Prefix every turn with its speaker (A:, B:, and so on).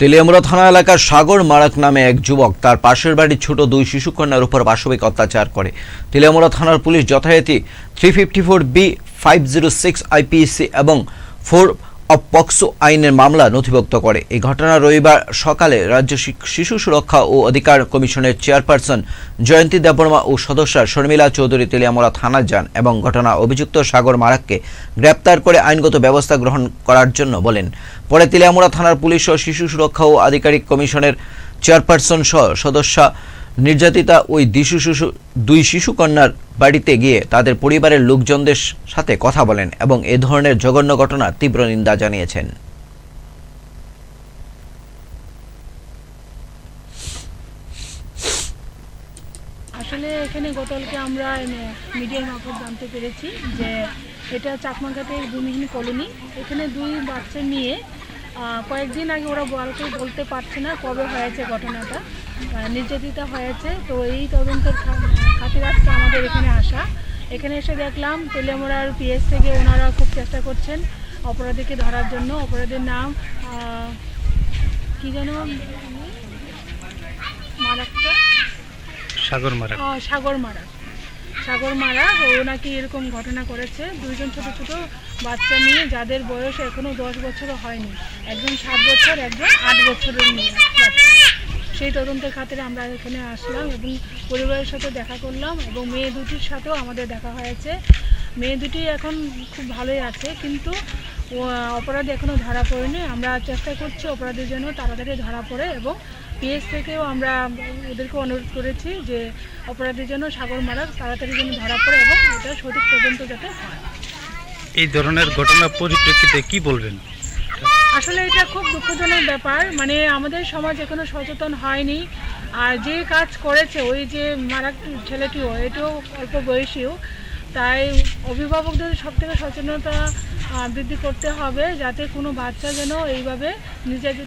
A: তেলিয়ামুড়া থানা এলাকার সাগর মারাক নামে এক যুবক তার পাশের বাড়ির ছোট দুই শিশুকন্যার উপর পাশবিক অত্যাচার করে। তেলিয়ামুড়া থানার পুলিশ যথারীতি three fifty four B five zero six IPC এবং ফোর পক্সো আইনের মামলা নথিভুক্ত করে। এই ঘটনা রবিবার সকালে রাজ্য শিশু সুরক্ষা ও অধিকার কমিশনের চেয়ারপারসন জয়ন্তী দেববর্মা ও সদস্য শর্মিলা চৌধুরী তেলিয়ামুড়া থানা যান এবং ঘটনা অভিযুক্ত সাগর মারাককে গ্রেপ্তার করে আইনগত ব্যবস্থা গ্রহণ করার জন্য বলেন। পরে তেলিয়ামুড়া থানার পুলিশ ও শিশু সুরক্ষা ও আধিকারিক কমিশনের চেয়ারপারসন সহ সদস্য নির্যাতিতা ওই দিশু শিশু, দুই শিশু কন্যার বাড়িতে গিয়ে তাদের পরিবারের লোকজনদের সাথে কথা বলেন এবং এ ধরনের জঘন্য ঘটনার তীব্র নিন্দা জানিয়েছেন।
B: আসলে এখানে গতকালকে আমরা মিডিয়ার মারফত জানতে পেরেছি যে এটা চাকমাঘাটের ভূমিহীন কলোনি। এখানে দুই বাচ্চা নিয়ে কয়েকদিন আগে ওরা বলতে বলতে পারছে না কবে হয়েছে ঘটনাটা। নির্যাতিতা হয়েছে। তো এই তদন্তের খাতির আজকে আমাদের এখানে আসা। এখানে এসে দেখলাম তেলেমোড়ার পিএস থেকে ওনারা খুব চেষ্টা করছেন অপরাধীকে ধরার জন্য। অপরাধীর নাম কি যেন? মারাক্কা
C: সাগর মারা
B: সাগর মারা সাগর মারা ও নাকি এরকম ঘটনা করেছে। দুইজন ছোট ছোট বাচ্চা নিয়ে, যাদের বয়স এখনও দশ বছরও হয়নি। একজন সাত বছর, একজন আট বছরের মেয়ে। সেই তদন্তের খাতিরে আমরা এখানে আসলাম এবং পরিবারের সাথে দেখা করলাম এবং মেয়ে দুটির সাথেও আমাদের দেখা হয়েছে। মেয়ে দুটি এখন খুব ভালোই আছে, কিন্তু অপরাধী এখনও ধরা পড়েনি। আমরা চেষ্টা করছি অপরাধীর জন্য তাড়াতাড়ি ধরা পড়ে এবং পিএস থেকেও আমরা ওদেরকে অনুরোধ করেছি যে অপরাধের জন্য সাগর মারা তাড়াতাড়ি যেন ধরা পড়ে এবং এটা সঠিক তদন্ত যাতে হয়।
C: এই ধরনের ঘটনার পরিপ্রেক্ষিতে কি বলবেন?
B: আসলে এটা খুব দুঃখজনক ব্যাপার। মানে আমাদের সমাজ এখনও সচেতন হয়নি। আর যে কাজ করেছে ওই যে মারা ছেলেটিও এটাও অল্প বয়সীও তাই অভিভাবকদের সব থেকে সচেতনতা বৃদ্ধি করতে হবে যাতে কোনো বাচ্চা যেন এইভাবে নিজের